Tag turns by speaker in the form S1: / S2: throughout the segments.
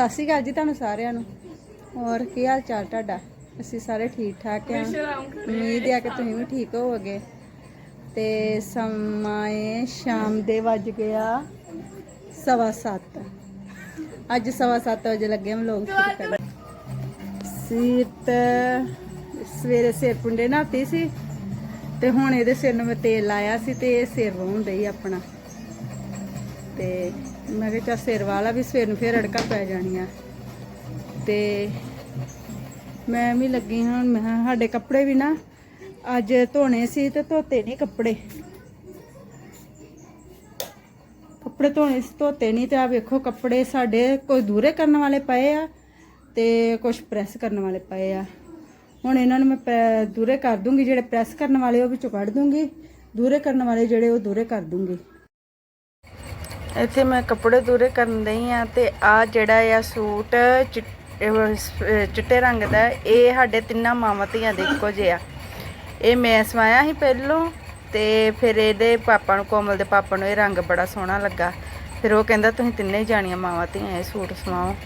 S1: ਸਤਿ ਸ਼੍ਰੀ ਅਕਾਲ ਜੀ ਤੁਹਾਨੂੰ ਸਾਰਿਆਂ ਨੂੰ। ਹੋਰ ਕੀ ਹਾਲ ਚਾਲ ਤੁਹਾਡਾ? ਅਸੀਂ ਸਾਰੇ ਠੀਕ ਠਾਕ ਆ। ਉਮੀਦ ਹੈ ਕਿ ਤੁਸੀਂ ਵੀ ਠੀਕ ਹੋਵੋਗੇ। ਤੇ ਸਮਾਂ ਏ ਸ਼ਾਮ ਦੇ ਵੱਜ ਗਿਆ ਸਵਾ ਸੱਤ। ਅੱਜ ਸਵਾ ਸੱਤ ਵਜੇ ਲੱਗੇ ਹਮ ਲੋਕ ਸ਼ੁਰੂ ਕਰਨ। ਸੀਤ ਸਵੇਰੇ ਸਿਰ ਪੁੰਡੇ ਨਹਾਤੀ ਸੀ ਤੇ ਹੁਣ ਇਹਦੇ ਸਿਰ ਨੂੰ ਮੈਂ ਤੇਲ ਲਾਇਆ ਸੀ ਤੇ ਇਹ ਸਿਰ ਵਾਹੁਣ ਡਈ ਆਪਣਾ। ਤੇ ਮੈਂ ਕਿਹਾ ਚੱਲ ਸਿਰ ਵਾਲਾ ਵੀ ਸਵੇਰ ਨੂੰ ਫੇਰ ਅੜਕਾ ਪੈ ਜਾਣੀਆਂ। ਤੇ ਮੈਂ ਵੀ ਲੱਗੀ ਹਾਂ, ਮੈਂ ਸਾਡੇ ਕੱਪੜੇ ਵੀ ਨਾ ਅੱਜ ਧੋਣੇ ਸੀ ਤੇ ਧੋਤੇ ਨਹੀਂ ਕੱਪੜੇ। ਕੱਪੜੇ ਧੋਣੇ ਸੀ, ਧੋਤੇ ਨਹੀਂ ਤੇ ਆ ਵੇਖੋ ਕੱਪੜੇ ਸਾਡੇ ਕੋਈ ਦੂਰੇ ਕਰਨ ਵਾਲੇ ਪਏ ਆ ਤੇ ਕੁਝ ਪ੍ਰੈਸ ਕਰਨ ਵਾਲੇ ਪਏ ਆ। ਹੁਣ ਇਹਨਾਂ ਨੂੰ ਮੈਂ ਦੂਰੇ ਕਰ ਦੂੰਗੀ, ਜਿਹੜੇ ਪ੍ਰੈਸ ਕਰਨ ਵਾਲੇ ਉਹ ਵਿੱਚੋਂ ਕੱਢ ਦੂੰਗੀ। ਦੂਰੇ ਕਰਨ ਵਾਲੇ ਜਿਹੜੇ ਉਹ ਦੂਰੇ ਕਰ ਦੂੰਗੀ। ਇੱਥੇ ਮੈਂ ਕੱਪੜੇ ਦੂਰੇ ਕਰਨ ਦਈ ਆ ਤੇ ਆ ਜਿਹੜਾ ਆ ਸੂਟ ਚਿ- ਚਿੱਟੇ ਰੰਗ ਦਾ, ਇਹ ਸਾਡੇ ਤਿੰਨਾਂ ਮਾਵਾਂ ਧੀਆਂ ਦੇ ਇੱਕੋ ਜਿਹਾ ਇਹ ਮੈਂ ਸਵਾਇਆ ਸੀ ਪਹਿਲੋਂ ਤੇ ਫਿਰ ਇਹਦੇ ਪਾਪਾ ਨੂੰ, ਕੋਮਲ ਦੇ ਪਾਪਾ ਨੂੰ ਇਹ ਰੰਗ ਬੜਾ ਸੋਹਣਾ ਲੱਗਾ। ਫਿਰ ਉਹ ਕਹਿੰਦਾ, ਤੁਸੀਂ ਤਿੰਨੇ ਹੀ ਜਾਣੀਆਂ ਮਾਵਾਂ ਧੀਆਂ, ਇਹ ਸੂਟ ਸਵਾਓ।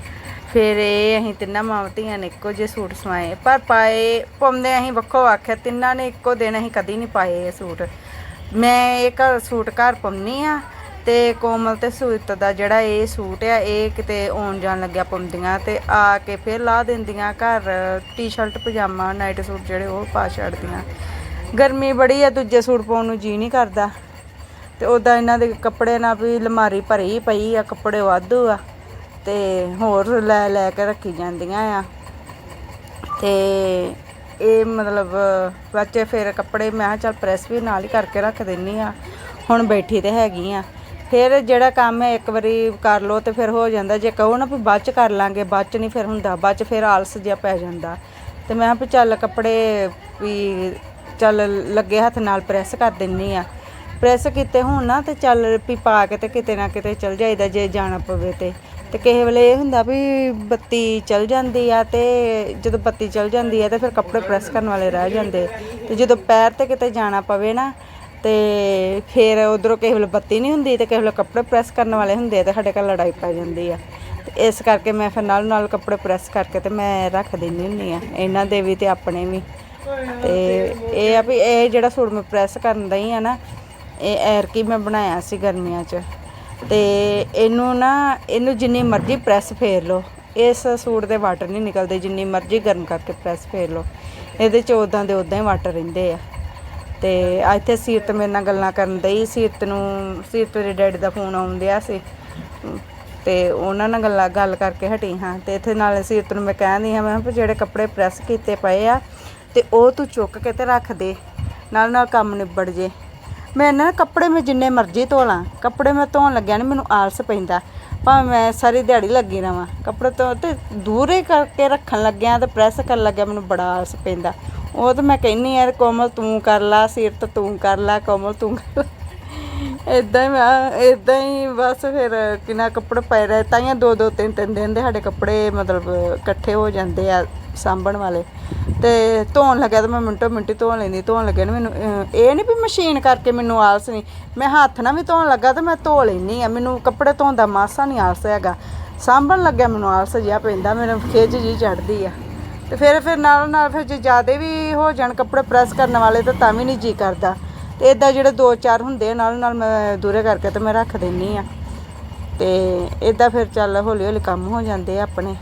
S1: ਫਿਰ ਇਹ ਅਸੀਂ ਤਿੰਨਾਂ ਮਾਵਾਂ ਧੀਆਂ ਨੇ ਇੱਕੋ ਜਿਹੇ ਸੂਟ ਸਵਾਏ। ਪਰ ਪਾਏ ਪਾਉਂਦੇ ਅਸੀਂ ਵੱਖੋ ਆਖਿਆ ਤਿੰਨਾਂ ਨੇ ਇੱਕੋ ਦਿਨ ਅਸੀਂ ਕਦੀ ਨਹੀਂ ਪਾਏ ਇਹ ਸੂਟ। ਮੈਂ ਇਹ ਘਰ ਸੂਟ ਘਰ ਪਾਉਂਦੀ ਆ ਤੇ ਕੋਮਲ ਤੇ ਸੂਤ ਦਾ ਜਿਹੜਾ ਇਹ ਸੂਟ ਆ, ਇਹ ਕਿਤੇ ਆਉਣ ਜਾਣ ਲੱਗਿਆ ਪਾਉਂਦੀਆਂ ਤੇ ਆ ਕੇ ਫਿਰ ਲਾ ਦਿੰਦੀਆਂ ਘਰ ਟੀ-ਸ਼ਰਟ ਪਜਾਮਾ ਨਾਈਟ ਸੂਟ ਜਿਹੜੇ ਉਹ ਪਾ ਛੱਡਦੀਆਂ। ਗਰਮੀ ਬੜੀ ਆ, ਦੂਜੇ ਸੂਟ ਪਾਉਣ ਨੂੰ ਜੀ ਨਹੀਂ ਕਰਦਾ। ਤੇ ਉਦਾਂ ਇਹਨਾਂ ਦੇ ਕੱਪੜੇ ਨਾਲ ਵੀ ਲਮਾਰੀ ਭਰੀ ਪਈ ਆ, ਕੱਪੜੇ ਵਾਧੂ ਆ ਤੇ ਹੋਰ ਲੈ ਲੈ ਕੇ ਰੱਖੀ ਜਾਂਦੀਆਂ ਆ। ਤੇ ਇਹ ਮਤਲਬ ਬੱਚੇ ਫਿਰ ਕੱਪੜੇ, ਮੈਂ ਕਿਹਾ ਚੱਲ ਪ੍ਰੈਸ ਵੀ ਨਾਲ ਹੀ ਕਰਕੇ ਰੱਖ ਦਿੰਨੀ ਆ। ਹੁਣ ਬੈਠੀ ਤੇ ਹੈਗੀ ਆ। ਫਿਰ ਜਿਹੜਾ ਕੰਮ ਹੈ, ਇੱਕ ਵਾਰੀ ਕਰ ਲੋ ਤੇ ਫਿਰ ਹੋ ਜਾਂਦਾ। ਜੇ ਕਹੋ ਨਾ ਵੀ ਬਾਅਦ ਚ ਕਰ ਲਾਂਗੇ, ਬਾਅਦ ਚ ਨਹੀਂ ਫਿਰ ਹੁੰਦਾ। ਬਾਅਦ ਚ ਫਿਰ ਆਲਸ ਜਿਹਾ ਪੈ ਜਾਂਦਾ। ਤੇ ਮੈਂ ਕਿਹਾ ਵੀ ਚੱਲ ਕੱਪੜੇ ਵੀ ਚੱਲ ਲੱਗੇ ਹੱਥ ਨਾਲ ਪ੍ਰੈਸ ਕਰ ਦਿੰਨੀ ਆ। ਪ੍ਰੈਸ ਕੀਤੇ ਹੋਣ ਨਾ ਤੇ ਚੱਲ ਵੀ ਪਾ ਕੇ ਤੇ ਕਿਤੇ ਨਾ ਕਿਤੇ ਚਲ ਜਾਈਦਾ ਜੇ ਜਾਣਾ ਪਵੇ ਤੇ। ਤੇ ਕਿਸੇ ਵੇਲੇ ਇਹ ਹੁੰਦਾ ਵੀ ਬੱਤੀ ਚਲ ਜਾਂਦੀ ਆ ਤੇ ਜਦੋਂ ਬੱਤੀ ਚਲ ਜਾਂਦੀ ਆ ਤੇ ਫਿਰ ਕੱਪੜੇ ਪ੍ਰੈਸ ਕਰਨ ਵਾਲੇ ਰਹਿ ਜਾਂਦੇ। ਤੇ ਜਦੋਂ ਪੈਰ ਤੇ ਕਿਤੇ ਜਾਣਾ ਪਵੇ ਨਾ ਤੇ ਫਿਰ ਉਧਰੋਂ ਕਿਸੇ ਵੇਲੇ ਬੱਤੀ ਨਹੀਂ ਹੁੰਦੀ ਤੇ ਕਿਸੇ ਵੇਲੇ ਕੱਪੜੇ ਪ੍ਰੈਸ ਕਰਨ ਵਾਲੇ ਹੁੰਦੇ ਆ ਤੇ ਸਾਡੇ ਘਰ ਲੜਾਈ ਪੈ ਜਾਂਦੀ ਆ। ਤੇ ਇਸ ਕਰਕੇ ਮੈਂ ਫਿਰ ਨਾਲ ਨਾਲ ਕੱਪੜੇ ਪ੍ਰੈਸ ਕਰਕੇ ਤੇ ਮੈਂ ਰੱਖ ਦਿੰਦੀ ਹੁੰਦੀ ਆ, ਇਹਨਾਂ ਦੇ ਵੀ ਤੇ ਆਪਣੇ ਵੀ। ਤੇ ਇਹ ਆ ਵੀ ਇਹ ਜਿਹੜਾ ਸੂਟ ਮੈਂ ਪ੍ਰੈਸ ਕਰਨ ਦਈ ਆ ਨਾ, ਇਹ ਐਰਕੀ ਮੈਂ ਬਣਾਇਆ ਸੀ ਗਰਮੀਆਂ 'ਚ। ਤੇ ਇਹਨੂੰ ਨਾ, ਇਹਨੂੰ ਜਿੰਨੀ ਮਰਜ਼ੀ ਪ੍ਰੈਸ ਫੇਰ ਲਓ, ਇਸ ਸੂਟ ਦੇ ਵਾਟਰ ਨਹੀਂ ਨਿਕਲਦੇ, ਜਿੰਨੀ ਮਰਜ਼ੀ ਗਰਮ ਕਰਕੇ ਪ੍ਰੈਸ ਫੇਰ ਲਓ। ਇਹਦੇ 'ਚ ਉਦਾਂ ਦੇ ਉਦਾਂ ਹੀ ਵਾਟਰ ਰਹਿੰਦੇ ਆ। ਤੇ ਇੱਥੇ ਸੀਰਤ ਮੇਰੇ ਨਾਲ ਗੱਲਾਂ ਕਰਨ ਦਈ ਸੀਰਤ ਨੂੰ, ਸੀਰਤ ਦੇ ਡੈਡੀ ਦਾ ਫੋਨ ਆਉਂਦਿਆ ਸੀ। ਤੇ ਉਹਨਾਂ ਨਾਲ ਗੱਲਾਂ, ਗੱਲ ਕਰਕੇ ਹਟੀ ਹਾਂ। ਤੇ ਇੱਥੇ ਨਾਲ ਸੀਰਤ ਨੂੰ ਮੈਂ ਕਹਿੰਦੀ ਹਾਂ, ਮੈਂ ਕਿਹਾ ਵੀ ਜਿਹੜੇ ਕੱਪੜੇ ਪ੍ਰੈਸ ਕੀਤੇ ਪਏ ਆ, ਤੇ ਉਹ ਤੂੰ ਚੁੱਕ ਕੇ ਤੇ ਰੱਖ ਦੇ। ਨਾਲ ਨਾਲ ਕੰਮ ਨਿਬੜ ਜੇ। ਮੈਂ ਨਾ ਕੱਪੜੇ ਮੈਂ ਜਿੰਨੇ ਮਰਜ਼ੀ ਧੋ ਲਾਂ ਕੱਪੜੇ ਮੈਂ ਧੋਣ ਲੱਗਿਆ ਨਹੀਂ ਮੈਨੂੰ ਆਲਸ ਪੈਂਦਾ। ਭਾਵੇਂ ਮੈਂ ਸਾਰੀ ਦਿਹਾੜੀ ਲੱਗੀ ਰਵਾਂ। ਕੱਪੜੇ ਤੋਂ ਤੇ ਦੂਰੇ ਕਰਕੇ ਰੱਖਣ ਲੱਗਿਆ ਤੇ ਪ੍ਰੈਸ ਕਰਨ ਲੱਗਿਆ ਮੈਨੂੰ ਬੜਾ ਆਲਸ ਪੈਂਦਾ। ਉਹ ਤਾਂ ਮੈਂ ਕਹਿੰਨੀ ਯਾਰ ਕੋਮਲ ਤੂੰ ਕਰ ਲਾ, ਸੀਰਤ ਤੂੰ ਕਰ ਲਾ, ਕੋਮਲ ਤੂੰ ਕਰ ਲਾ। ਇਦਾਂ ਹੀ ਮੈਂ ਇਦਾਂ ਹੀ ਬਸ ਫਿਰ ਕਿੰਨਾ ਕੱਪੜੇ ਪਏ ਰਹੇ ਤਾਈਆਂ ਦੋ ਦੋ, ਤਿੰਨ ਤਿੰਨ ਦਿਨ ਦੇ ਸਾਡੇ ਕੱਪੜੇ ਮਤਲਬ ਇਕੱਠੇ ਹੋ ਜਾਂਦੇ ਆ ਸਾਂਭਣ ਵਾਲੇ। ਤੇ ਧੋਣ ਲੱਗਿਆ ਤਾਂ ਮੈਂ ਮਿੰਟੋ ਮਿੰਟੀ ਧੋਣ ਲੈਂਦੀ, ਧੋਣ ਲੱਗਿਆ ਨਾ ਮੈਨੂੰ ਇਹ ਨਹੀਂ ਵੀ ਮਸ਼ੀਨ ਕਰਕੇ ਮੈਨੂੰ ਆਲਸ ਨਹੀਂ ਮੈਂ ਹੱਥ ਨਾਲ ਵੀ ਧੋਣ ਲੱਗਾ ਤਾਂ ਮੈਂ ਧੋ ਲੈਂਦੀ ਆ, ਮੈਨੂੰ ਕੱਪੜੇ ਧੋਣ ਦਾ ਮਾਸਾ ਨਹੀਂ ਆਲਸ ਹੈਗਾ। ਸਾਂਭਣ ਲੱਗਿਆ ਮੈਨੂੰ ਆਲਸ ਜਿਹਾ ਪੈਂਦਾ ਮੈਨੂੰ ਖਿੱਚ ਜੀ ਚੜਦੀ ਆ। ਤੇ ਫਿਰ ਫਿਰ ਨਾਲ ਨਾਲ ਫਿਰ ਜੇ ਜ਼ਿਆਦੇ ਵੀ ਹੋ ਜਾਣ ਕੱਪੜੇ ਪ੍ਰੈਸ ਕਰਨ ਵਾਲੇ ਤਾਂ ਤਾਂ ਵੀ ਨਹੀਂ ਜੀ ਕਰਦਾ। ਤੇ ਇਦਾਂ ਜਿਹੜੇ ਦੋ ਚਾਰ ਹੁੰਦੇ ਆ, ਨਾਲ ਨਾਲ ਮੈਂ ਦੂਰੇ ਕਰਕੇ ਤੇ ਮੈਂ ਰੱਖ ਦਿੰਨੀ ਆ। ਤੇ ਇਦਾਂ ਫਿਰ ਚੱਲ ਹੌਲੀ ਹੌਲੀ ਕੰਮ ਹੋ ਜਾਂਦੇ ਆ ਆਪਣੇ।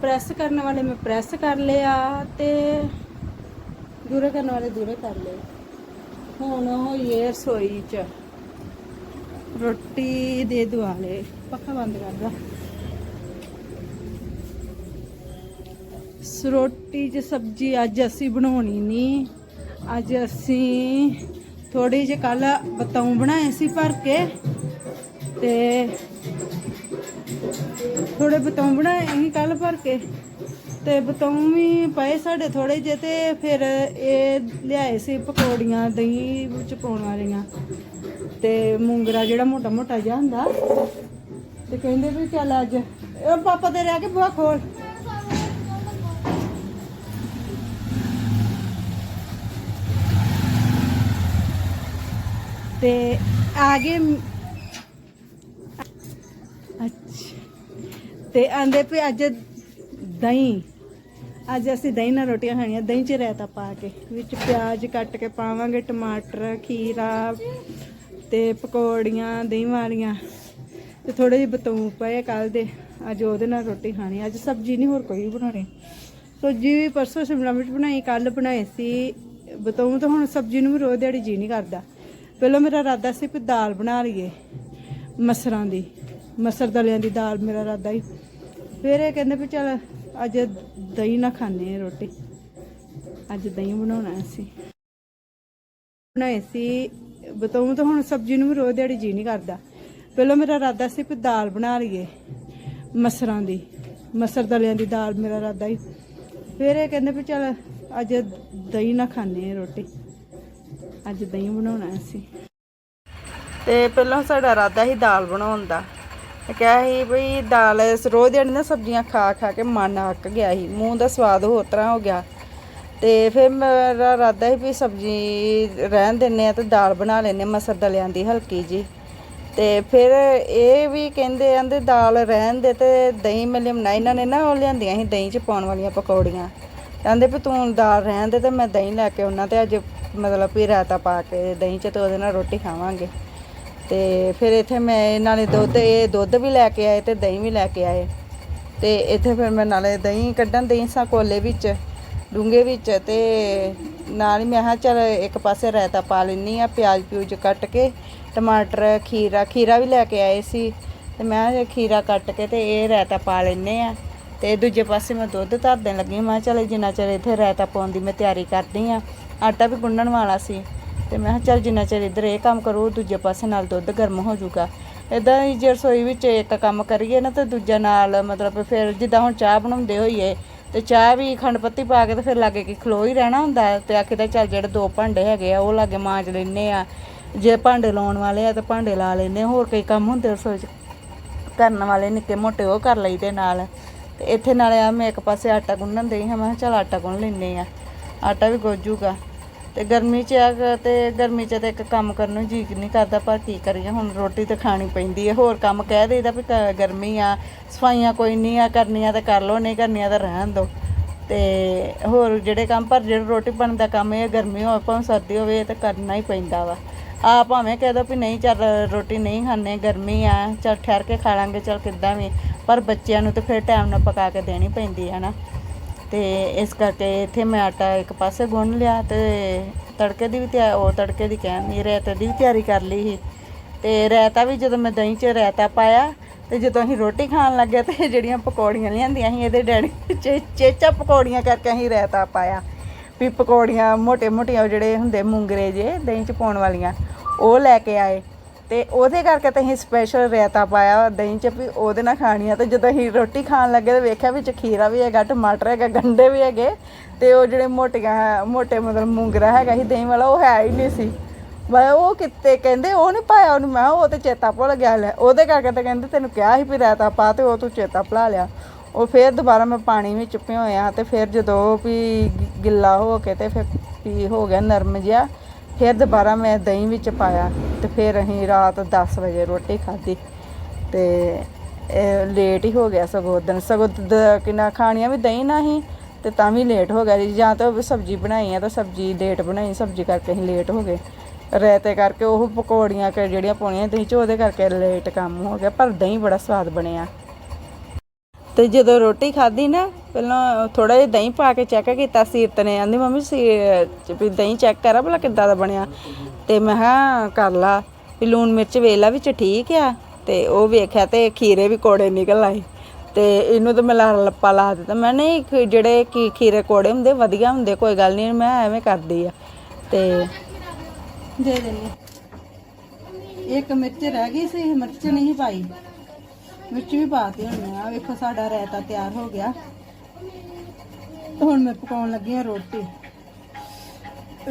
S2: ਪ੍ਰੈਸ ਕਰਨ ਵਾਲੇ ਮੈਂ ਪ੍ਰੈਸ ਕਰ ਲਿਆ ਤੇ ਦੂਰੇ ਕਰਨ ਵਾਲੇ ਦੂਰੇ ਕਰ ਲਏ। ਹੁਣ ਹੋਈਏ ਰਸੋਈ ਚ ਰੋਟੀ ਦੇ ਦੁਆਲੇ, ਪੱਖਾ ਬੰਦ ਕਰਦਾ ਰੋਟੀ ਚ ਸਬਜ਼ੀ ਅੱਜ ਅਸੀਂ ਬਣਾਉਣੀ ਨਹੀਂ ਅੱਜ ਅਸੀਂ ਥੋੜੀ ਜਿਹੀ ਕੱਲ ਬਤਾਉ ਬਣਾਏ ਸੀ ਭਰ ਕੇ ਤੇ ਥੋੜੇ ਬਤਾਉ ਬਣਾਏ ਅਸੀਂ ਕੱਲ ਭਰ ਕੇ। ਤੇ ਬਤਾਉ ਵੀ ਪਏ ਸਾਡੇ ਥੋੜੇ ਜਿਹੇ ਤੇ ਫਿਰ ਇਹ ਲਿਆਏ ਸੀ ਪਕੌੜੀਆਂ, ਦਹੀਂ ਵਿੱਚ ਪਾਉਣ ਵਾਲੀਆਂ। ਤੇ ਮੂੰਗਰਾ ਜਿਹੜਾ ਮੋਟਾ ਮੋਟਾ ਜਿਹਾ ਹੁੰਦਾ। ਤੇ ਕਹਿੰਦੇ ਵੀ ਚੱਲ ਅੱਜ। ਉਹ ਪਾਪਾ ਤੇ ਰਹਿ ਕੇ ਬੁਆ ਖੋਲ। ਤੇ ਆਗੇ ਅੱਛਾ। ਤੇ ਆਂਦੇ ਵੀ ਅੱਜ ਦਹੀਂ। ਅੱਜ ਅਸੀਂ ਦਹੀਂ ਨਾਲ ਰੋਟੀਆਂ ਖਾਣੀਆਂ। ਦਹੀਂ 'ਚ ਰਾਇਤਾ ਪਾ ਕੇ, ਵਿੱਚ ਪਿਆਜ਼ ਕੱਟ ਕੇ ਪਾਵਾਂਗੇ, ਟਮਾਟਰ, ਖੀਰਾ ਤੇ ਪਕੌੜੀਆਂ, ਦਹੀਂ ਵਾਲੀਆਂ। ਤੇ ਥੋੜੇ ਜਿਹੇ ਬਤੂ ਪਏ ਕੱਲ ਦੇ। ਅੱਜ ਉਹਦੇ ਨਾਲ ਰੋਟੀ ਖਾਣੀ। ਅੱਜ ਸਬਜ਼ੀ ਨਹੀਂ ਹੋਰ ਕੋਈ ਬਣਾਉਣੀ। ਸਬਜ਼ੀ ਵੀ ਪਰਸੋਂ ਸ਼ਿਮਲਾ ਮਿਰਚ ਬਣਾਈ ਕੱਲ ਬਣਾਏ ਸੀ। ਬਤੂੰ ਤਾਂ ਹੁਣ ਸਬਜ਼ੀ ਨੂੰ ਵੀ ਰੋਜ਼ ਦਿਹਾੜੀ ਜੀ ਨਹੀਂ ਕਰਦਾ। ਪਹਿਲਾਂ ਮੇਰਾ ਇਰਾਦਾ ਸੀ ਵੀ ਦਾਲ ਬਣਾ ਲਈਏ ਮਸਰਾਂ ਦੀ। ਮਸਰ ਦਲਿਆਂ ਦੀ ਦਾਲ ਮੇਰਾ ਇਰਾਦਾ ਹੀ। ਫਿਰ ਇਹ ਕਹਿੰਦੇ ਵੀ ਚਲ ਅੱਜ ਦਹੀਂ ਨਾ ਖਾਣੇ ਰੋਟੀ। ਅੱਜ ਦਹੀਂ ਬਣਾਉਣਾ ਅਸੀਂ। ਬਣਾਏ ਸੀ ਬਤਾਉਂ ਤਾਂ ਹੁਣ ਸਬਜ਼ੀ ਨੂੰ ਵੀ ਰੋਜ਼ ਦਿਹਾੜੀ ਜੀ ਨਹੀਂ ਕਰਦਾ। ਪਹਿਲਾਂ ਮੇਰਾ ਇਰਾਦਾ ਸੀ ਵੀ ਦਾਲ ਬਣਾ ਲਈਏ ਮਸਰਾਂ ਦੀ। ਮਸਰ ਦਲਿਆਂ ਦੀ ਦਾਲ ਮੇਰਾ ਇਰਾਦਾ ਹੀ। ਫਿਰ ਇਹ ਕਹਿੰਦੇ ਵੀ ਚਲ ਅੱਜ ਦਹੀਂ ਨਾ ਖਾਣੇ ਰੋਟੀ। ਅੱਜ ਦਹੀਂ ਬਣਾਉਣਾ ਅਸੀਂ।
S1: ਤੇ ਪਹਿਲਾਂ ਸਾਡਾ ਇਰਾਦਾ ਸੀ ਦਾਲ ਬਣਾਉਣ ਦਾ। ਤੇ ਕਿਹਾ ਸੀ ਵੀ ਦਾਲ ਰੋਜ਼ ਦਿਹਾੜੀ ਨਾ ਸਬਜ਼ੀਆਂ ਖਾ ਖਾ ਕੇ ਮਨ ਅੱਕ ਗਿਆ ਸੀ, ਮੂੰਹ ਦਾ ਸਵਾਦ ਹੋਰ ਤਰ੍ਹਾਂ ਹੋ ਗਿਆ। ਤੇ ਫਿਰ ਮੇਰਾ ਇਰਾਦਾ ਸੀ ਵੀ ਸਬਜ਼ੀ ਰਹਿਣ ਦਿੰਨੇ ਆ ਤੇ ਦਾਲ ਬਣਾ ਲੈਨੇ ਮਸਰ ਦਲਿਆਂ ਦੀ ਹਲਕੀ ਜੀ ਤੇ ਫਿਰ ਇਹ ਵੀ ਕਹਿੰਦੇ ਆਂਦੇ ਦਾਲ ਰਹਿਣ ਦੇ ਤੇ ਦਹੀਂ ਮੈਂ ਲਿਆਉਣਾ, ਇਹਨਾਂ ਨੇ ਨਾ ਉਹ ਲਿਆਂਦੀਆਂ ਸੀ ਦਹੀਂ ਚ ਪਾਉਣ ਵਾਲੀਆਂ ਪਕੌੜੀਆਂ। ਕਹਿੰਦੇ ਵੀ ਤੂੰ ਦਾਲ ਰਹਿਣ ਦੇ ਤੇ ਮੈਂ ਦਹੀਂ ਲੈ ਕੇ ਆਉਣਾ ਤੇ ਅੱਜ ਮਤਲਬ ਵੀ ਰਾਇਤਾ ਪਾ ਕੇ ਦਹੀਂ ਚ ਤੇ ਉਹਦੇ ਨਾਲ ਰੋਟੀ ਖਾਵਾਂਗੇ। ਤੇ ਫਿਰ ਇੱਥੇ ਮੈਂ ਨਾਲੇ ਦੁੱਧ, ਇਹ ਦੁੱਧ ਵੀ ਲੈ ਕੇ ਆਏ ਤੇ ਦਹੀਂ ਵੀ ਲੈ ਕੇ ਆਏ। ਤੇ ਇੱਥੇ ਫਿਰ ਮੈਂ ਨਾਲੇ ਦਹੀਂ ਕੱਢਣ ਦਹੀਂ ਸਾਂ ਕੋਲੇ ਵਿੱਚ, ਡੂੰਘੇ ਵਿੱਚ ਤੇ ਨਾਲ ਹੀ ਮੈਂ ਕਿਹਾ ਚਲ ਇੱਕ ਪਾਸੇ ਰਾਇਤਾ ਪਾ ਲੈਣੀ ਆ ਪਿਆਜ਼ ਪਿਊਜ਼ ਕੱਟ ਕੇ, ਟਮਾਟਰ, ਖੀਰਾ ਖੀਰਾ ਵੀ ਲੈ ਕੇ ਆਏ ਸੀ। ਤੇ ਮੈਂ ਕਿਹਾ ਖੀਰਾ ਕੱਟ ਕੇ ਤੇ ਇਹ ਰਾਇਤਾ ਪਾ ਲੈਨੇ ਆ ਤੇ ਦੂਜੇ ਪਾਸੇ ਮੈਂ ਦੁੱਧ ਧਰ ਦੇਣ ਲੱਗੀ, ਮੈਂ ਕਿਹਾ ਚਲ ਜਿੰਨਾ ਚਿਰ ਇੱਥੇ ਰਾਇਤਾ ਪਾਉਣ ਦੀ ਮੈਂ ਤਿਆਰੀ ਕਰਦੀ ਆ ਆਟਾ ਵੀ ਗੁੰਨਣ ਵਾਲਾ ਸੀ। ਤੇ ਮੈਂ ਕਿਹਾ ਚੱਲ ਜਿੰਨਾ ਚਿਰ ਇੱਧਰ ਇਹ ਕੰਮ ਕਰੂ, ਦੂਜੇ ਪਾਸੇ ਨਾਲ ਦੁੱਧ ਗਰਮ ਹੋ ਜਾਊਗਾ। ਇਦਾਂ ਹੀ ਜੇ ਰਸੋਈ ਵਿੱਚ ਇੱਕ ਕੰਮ ਕਰੀਏ ਨਾ ਤੇ ਦੂਜਾ ਨਾਲ ਮਤਲਬ ਫਿਰ ਜਿੱਦਾਂ ਹੁਣ ਚਾਹ ਬਣਾਉਂਦੇ ਹੋਈਏ, ਤੇ ਚਾਹ ਵੀ ਖੰਡ ਪੱਤੀ ਪਾ ਕੇ ਤੇ ਫਿਰ ਲਾਗੇ ਕਿ ਖਲੋ ਹੀ ਰਹਿਣਾ ਹੁੰਦਾ ਹੈ ਤੇ ਆਖੇ ਤਾਂ ਚੱਲ ਜਿਹੜੇ ਦੋ ਭਾਂਡੇ ਹੈਗੇ ਆ, ਉਹ ਲਾਗੇ ਮਾਂਜ ਲੈਨੇ ਆ। ਜੇ ਭਾਂਡੇ ਲਾਉਣ ਵਾਲੇ ਆ ਤਾਂ ਭਾਂਡੇ ਲਾ ਲੈਨੇ ਹੋਰ ਕਈ ਕੰਮ ਹੁੰਦੇ ਰਸੋਈ 'ਚ। ਕਰਨ ਵਾਲੇ ਨਿੱਕੇ ਮੋਟੇ ਉਹ ਕਰ ਲਈਦੇ ਨਾਲ। ਤੇ ਇੱਥੇ ਨਾਲ ਆ ਮੈਂ ਇੱਕ ਪਾਸੇ ਆਟਾ ਗੁੰਨਣ ਦੇਈ ਹਾਂ, ਮੈਂ ਕਿਹਾ ਚੱਲ ਆਟਾ ਗੁੰਨ ਲੈਨੇ ਆ। ਆਟਾ ਵੀ ਗੋਜੂਗਾ ਤੇ ਗਰਮੀ 'ਚ ਆ ਗ- ਤੇ ਗਰਮੀ 'ਚ ਤੇ ਇੱਕ ਕੰਮ ਕਰਨ ਨੂੰ ਜੀ ਨਹੀਂ ਕਰਦਾ, ਪਰ ਕੀ ਕਰੀਏ? ਹੁਣ ਰੋਟੀ ਤਾਂ ਖਾਣੀ ਪੈਂਦੀ ਹੈ ਹੋਰ ਕੰਮ ਕਹਿ ਦੇਈਦਾ ਵੀ ਕ- ਗਰਮੀ ਆ, ਸਫਾਈਆਂ ਕੋਈ ਨਹੀਂ ਆ, ਕਰਨੀਆਂ ਤਾਂ ਕਰ ਲਓ, ਨਹੀਂ ਕਰਨੀਆਂ ਤਾਂ ਰਹਿਣ ਦਿਓ ਤੇ ਹੋਰ ਜਿਹੜੇ ਕੰਮ, ਪਰ ਜਿਹੜਾ ਰੋਟੀ ਬਣਨ ਦਾ ਕੰਮ ਇਹ ਗਰਮੀ ਹੋਵੇ, ਭਾਵੇਂ ਸਰਦੀ ਹੋਵੇ, ਇਹ ਤਾਂ ਕਰਨਾ ਹੀ ਪੈਂਦਾ ਵਾ। ਆ ਭਾਵੇਂ ਕਹਿ ਦੋ ਵੀ ਨਹੀਂ, ਚੱਲ ਰੋਟੀ ਨਹੀਂ ਖਾਣੇ ਗਰਮੀ ਆ, ਚੱਲ ਠਹਿਰ ਕੇ ਖਾ ਲਾਂਗੇ, ਚੱਲ ਕਿੱਦਾਂ ਵੀ। ਪਰ ਬੱਚਿਆਂ ਨੂੰ ਤਾਂ ਫਿਰ ਟਾਈਮ ਨਾਲ ਪਕਾ ਕੇ ਦੇਣੀ ਪੈਂਦੀ ਹੈ ਨਾ ਤੇ ਇਸ ਕਰਕੇ ਇੱਥੇ ਮੈਂ ਆਟਾ ਇੱਕ ਪਾਸੇ ਗੁੰਨ ਲਿਆ ਤੇ ਤੜਕੇ ਦੀ ਵੀ ਤਿਆਰ ਉਹ ਤੜਕੇ ਦੀ ਕਹਿਣ ਨਹੀਂ ਰਾਇਤੇ ਦੀ ਵੀ ਤਿਆਰੀ ਕਰ ਲਈ ਸੀ। ਤੇ ਰਾਇਤਾ ਵੀ ਜਦੋਂ ਮੈਂ ਦਹੀਂ 'ਚ ਰਾਇਤਾ ਪਾਇਆ ਤੇ ਜਦੋਂ ਅਸੀਂ ਰੋਟੀ ਖਾਣ ਲੱਗੇ ਤੇ ਜਿਹੜੀਆਂ ਪਕੌੜੀਆਂ ਲਿਆਂਦੀਆਂ ਸੀ ਇਹਦੇ ਡੈਡੀ ਚੇ- ਚੇਚਾ ਪਕੌੜੀਆਂ ਕਰਕੇ ਅਸੀਂ ਰਾਇਤਾ ਪਾਇਆ। ਵੀ ਪਕੌੜੀਆਂ ਮੋਟੇ ਮੋਟੀਆਂ ਜਿਹੜੇ ਹੁੰਦੇ ਮੂੰਗਰੇ ਜੇ ਦਹੀਂ 'ਚ ਪਾਉਣ ਵਾਲੀਆਂ, ਉਹ ਲੈ ਕੇ ਆਏ। ਤੇ ਉਹਦੇ ਕਰਕੇ ਤਾਂ ਅਸੀਂ ਸਪੈਸ਼ਲ ਰਾਇਤਾ ਪਾਇਆ ਦਹੀਂ 'ਚ ਵੀ ਉਹਦੇ ਨਾਲ ਖਾਣੀ ਆ ਤੇ ਜਦੋਂ ਅਸੀਂ ਰੋਟੀ ਖਾਣ ਲੱਗੇ ਤੇ ਵੇਖਿਆ ਵਿੱਚ ਖੀਰਾ ਵੀ ਹੈਗਾ, ਟਮਾਟਰ ਹੈਗਾ, ਗੰਡੇ ਵੀ ਹੈਗੇ ਤੇ ਉਹ ਜਿਹੜੇ ਮੋਟੀਆਂ, ਮੋਟੇ ਮਤਲਬ ਮੂੰਗਰਾ ਹੈਗਾ ਸੀ, ਦਹੀਂ ਵਾਲਾ ਉਹ ਹੈ ਹੀ ਨਹੀਂ ਸੀ। ਮੈਂ ਉਹ ਕਿਤੇ ਕਹਿੰਦੇ ਉਹ ਨਹੀਂ ਪਾਇਆ ਉਹਨੂੰ। ਮੈਂ ਉਹ ਤੇ ਚੇਤਾ ਭੁੱਲ ਗਿਆ ਲੈ। ਉਹਦੇ ਕਰਕੇ ਤਾਂ ਕਹਿੰਦੇ ਤੈਨੂੰ ਕਿਹਾ ਸੀ ਵੀ ਰਾਇਤਾ ਪਾ ਤੇ ਉਹ ਤੂੰ ਚੇਤਾ ਭੁਲਾ ਲਿਆ। ਉਹ ਫਿਰ ਦੁਬਾਰਾ ਮੈਂ ਪਾਣੀ ਵਿੱਚ ਭਿਓਇਆ ਤੇ ਫਿਰ ਜਦੋਂ ਵੀ ਗਿੱਲਾ ਹੋ ਕੇ ਤੇ ਫਿਰ ਵੀ ਹੋ ਗਿਆ ਨਰਮ ਜਿਹਾ ਫਿਰ ਦੁਬਾਰਾ ਮੈਂ ਦਹੀਂ ਵਿੱਚ ਪਾਇਆ ਤੇ ਫਿਰ ਅਸੀਂ ਰਾਤ 10 ਵਜੇ ਰੋਟੀ ਖਾਧੀ ਤੇ ਲੇਟ ਹੀ ਹੋ ਗਿਆ ਸਗੋਂ ਉਦਣ ਸਗੋਂ ਦ- ਕਿੰਨਾ ਖਾਣੀਆਂ ਵੀ ਦਹੀਂ ਨਾ ਹੀ ਤੇ ਤਾਂ ਵੀ ਲੇਟ ਹੋ ਗਿਆ ਜੀ। ਜਾਂ ਤਾਂ ਸਬਜ਼ੀ ਬਣਾਈ ਆ ਤਾਂ ਸਬਜ਼ੀ ਲੇਟ ਬਣਾਈ, ਸਬਜ਼ੀ ਕਰਕੇ ਅਸੀਂ ਲੇਟ ਹੋ ਗਏ। ਰਾਇਤੇ ਕਰਕੇ ਉਹ ਪਕੌੜੀਆਂ ਕਿ, ਜਿਹੜੀਆਂ ਪਾਉਣੀਆਂ ਦਹੀਂ ਚ, ਉਹਦੇ ਕਰਕੇ ਲੇਟ ਕੰਮ ਹੋ ਗਿਆ, ਪਰ ਦਹੀਂ ਬੜਾ ਸਵਾਦ ਬਣਿਆ। ਤੇ ਜਦੋਂ ਰੋਟੀ ਖਾਧੀ ਨਾ ਪਹਿਲਾਂ ਥੋੜਾ ਜਿਹਾ ਦਹੀਂ ਪਾ ਕੇ ਚੈੱਕ ਕੀਤਾ ਸੀਰਤ ਨੇ, ਆਂਦੀ ਮੰਮੀ ਸੀ ਵੀ ਦਹੀਂ ਚੈੱਕ ਕਰਾ ਭਲਾ ਕਿੱਦਾਂ ਦਾ ਬਣਿਆ। ਤੇ ਮੈਂ ਕਿਹਾ ਕਰ ਲਾ, ਵੀ ਲੂਣ ਮਿਰਚ ਵੇਲਾ ਵਿੱਚ ਠੀਕ ਆ, ਤੇ ਉਹ ਵੇਖਿਆ ਤੇ ਖੀਰੇ ਵੀ ਕੋੜੇ ਨਿਕਲ ਆਏ। ਤੇ ਇਹਨੂੰ ਤਾਂ ਮੈਂ ਲਾ, ਲੱਪਾ ਲਾ ਦਿੱਤਾ। ਮੈਂ ਨਹੀਂ ਜਿਹੜੇ ਕੀ ਖੀਰੇ ਕੋੜੇ ਹੁੰਦੇ, ਵਧੀਆ ਹੁੰਦੇ, ਕੋਈ ਗੱਲ ਨਹੀਂ, ਮੈਂ ਐਵੇਂ ਕਰਦੀ ਆ। ਤੇ
S2: ਦੇ ਦੇਣੀ ਇੱਕ ਮਿਰਚ ਰਹਿ ਗਈ ਸੀ, ਮਿਰਚ ਨਹੀਂ ਪਾਈ। ਮਿਰਚ ਵੀ ਪਾਤੀ ਹੁਣ ਆ। ਵੇਖੋ, ਸਾਡਾ ਰਾਇਤਾ ਤਿਆਰ ਹੋ ਗਿਆ। ਤੇ ਹੁਣ ਮੈਂ ਪਕਾਉਣ ਲੱਗੀ ਆ ਰੋਟੀ।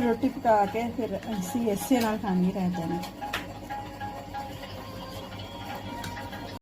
S2: ਰੋਟੀ ਪਕਾ ਕੇ ਫਿਰ ਅਸੀਂ ਇਸੇ ਨਾਲ ਖਾਣੀ ਰਹਿ ਜਾਣਾ।